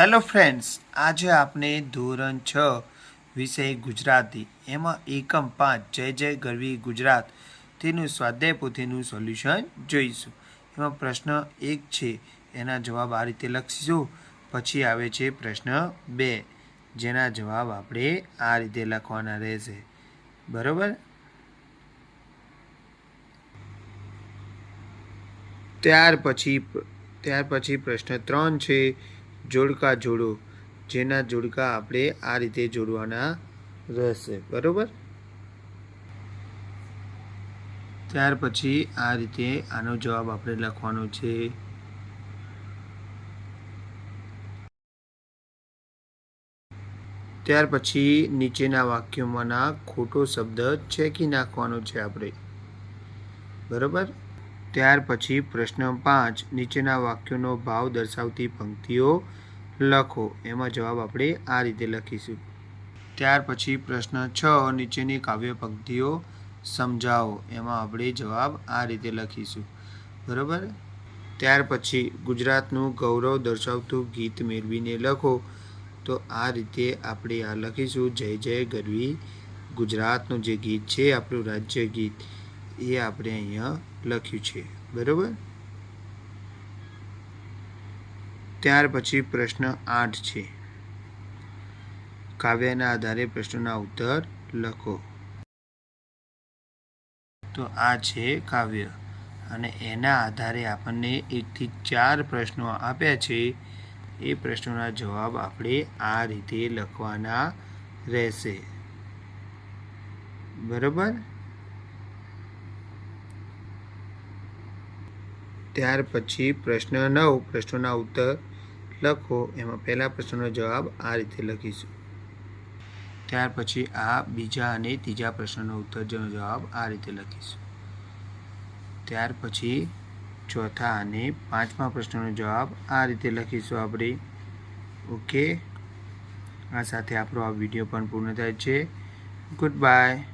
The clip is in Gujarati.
હેલો ફ્રેન્ડ્સ, આજે આપણે ધોરણ છ, વિષય ગુજરાતી. એમાં એકમ પાંચ, જય જય ગરવી ગુજરાત, તેનું સ્વાધ્યાય પોથીનું સોલ્યુશન જોઈશું. એમાં પ્રશ્ન એક છે, એના જવાબ આ રીતે લખીશું. પછી આવે છે પ્રશ્ન બે, જેના જવાબ આપણે આ રીતે લખવાના રહેશે. બરાબર? ત્યાર પછી ત્યાર પછી પ્રશ્ન ત્રણ છે જોડકા જોડો, જેના જોડકા આપણે આ રીતે જોડવાના રહેશે. બરોબર? ત્યાર પછી આ રીતે આનો જવાબ આપણે લખવાનો છે. ત્યાર પછી નીચેના વાક્યોમાંના ખોટો શબ્દ ચેકી નાખવાનો છે આપણે. બરોબર? ત્યાર પછી પ્રશ્ન પાંચ, નીચેના વાક્યોનો ભાવ દર્શાવતી પંક્તિઓ લખો. એમાં જવાબ આપણે આ રીતે લખીશું. ત્યાર પછી પ્રશ્ન છ, નીચેની કાવ્ય પંક્તિઓ સમજાવો. એમાં આપણે જવાબ આ રીતે લખીશું. બરાબર? ત્યાર પછી ગુજરાતનું ગૌરવ દર્શાવતું ગીત મેળવીને લખો. તો આ રીતે આપણે આ લખીશું. જય જય ગરવી. ગુજરાતનું જે ગીત છે, આપણું રાજ્ય ગીત. એ આપણે અહીંયા લખ્યું છે. બરાબર? ત્યાર પછી પ્રશ્ન આઠ છે. કાવ્યના આધારે પ્રશ્નોના ઉત્તર લખો. તો આ છે કાવ્ય અને એના આધારે આપણને એકથી ચાર પ્રશ્નો આપ્યા છે. એ પ્રશ્નોના જવાબ આપણે આ રીતે લખવાના રહેશે. બરોબર? ત્યાર પછી પ્રશ્ન નવ, પ્રશ્નોના ઉત્તર લખો. એમાં પહેલા પ્રશ્નનો જવાબ આ રીતે લખીશું. ત્યાર પછી આ બીજા અને ત્રીજા પ્રશ્નનો ઉત્તર જવાબ આ રીતે લખીશું. ત્યાર પછી ચોથા અને પાંચમા પ્રશ્નનો જવાબ આ રીતે લખીશું આપણે. ઓકે? આ સાથે આપણો આ વીડિયો પણ પૂર્ણ થાય છે. Good bye.